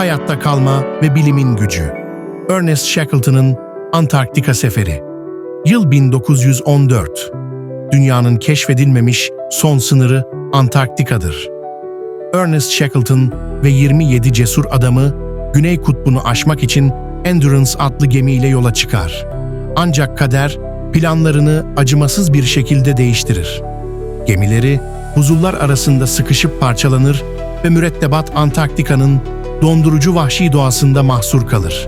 hayatta kalma ve bilimin gücü. Ernest Shackleton'ın Antarktika Seferi. Yıl 1914. Dünyanın keşfedilmemiş son sınırı Antarktika'dır. Ernest Shackleton ve 27 cesur adamı Güney Kutbu'nu aşmak için Endurance adlı gemiyle yola çıkar. Ancak kader planlarını acımasız bir şekilde değiştirir. Gemileri buzullar arasında sıkışıp parçalanır ve mürettebat Antarktika'nın dondurucu vahşi doğasında mahsur kalır.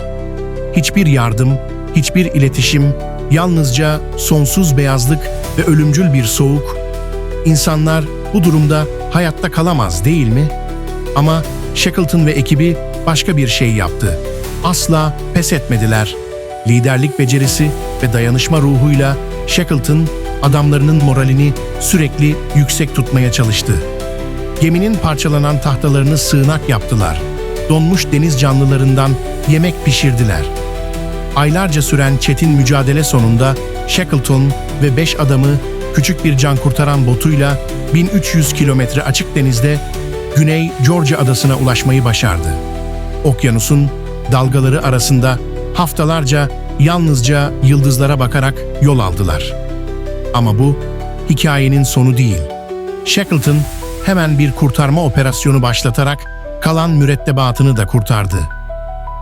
Hiçbir yardım, hiçbir iletişim, yalnızca sonsuz beyazlık ve ölümcül bir soğuk. İnsanlar bu durumda hayatta kalamaz değil mi? Ama Shackleton ve ekibi başka bir şey yaptı. Asla pes etmediler. Liderlik becerisi ve dayanışma ruhuyla Shackleton adamlarının moralini sürekli yüksek tutmaya çalıştı. Geminin parçalanan tahtalarını sığınak yaptılar. Donmuş deniz canlılarından yemek pişirdiler. Aylarca süren çetin mücadele sonunda Shackleton ve beş adamı küçük bir can kurtaran botuyla 1300 kilometre açık denizde Güney Georgia adasına ulaşmayı başardı. Okyanusun dalgaları arasında haftalarca yalnızca yıldızlara bakarak yol aldılar. Ama bu hikayenin sonu değil. Shackleton hemen bir kurtarma operasyonu başlatarak kalan mürettebatını da kurtardı.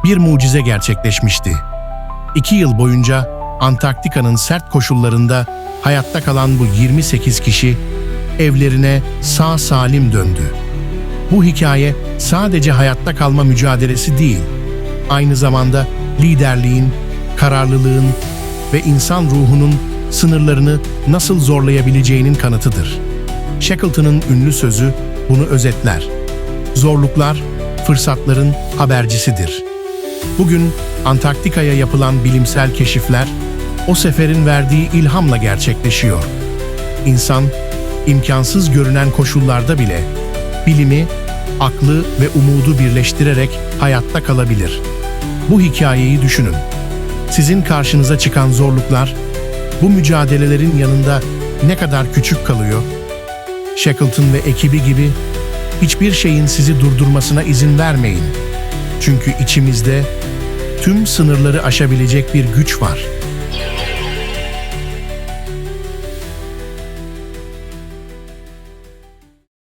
Bir mucize gerçekleşmişti. İki yıl boyunca Antarktika'nın sert koşullarında hayatta kalan bu 28 kişi evlerine sağ salim döndü. Bu hikaye sadece hayatta kalma mücadelesi değil, aynı zamanda liderliğin, kararlılığın ve insan ruhunun sınırlarını nasıl zorlayabileceğinin kanıtıdır. Shackleton'ın ünlü sözü bunu özetler. Zorluklar, fırsatların habercisidir. Bugün Antarktika'ya yapılan bilimsel keşifler, o seferin verdiği ilhamla gerçekleşiyor. İnsan, imkansız görünen koşullarda bile bilimi, aklı ve umudu birleştirerek hayatta kalabilir. Bu hikayeyi düşünün. Sizin karşınıza çıkan zorluklar, bu mücadelelerin yanında ne kadar küçük kalıyor? Shackleton ve ekibi gibi hiçbir şeyin sizi durdurmasına izin vermeyin. Çünkü içimizde tüm sınırları aşabilecek bir güç var.''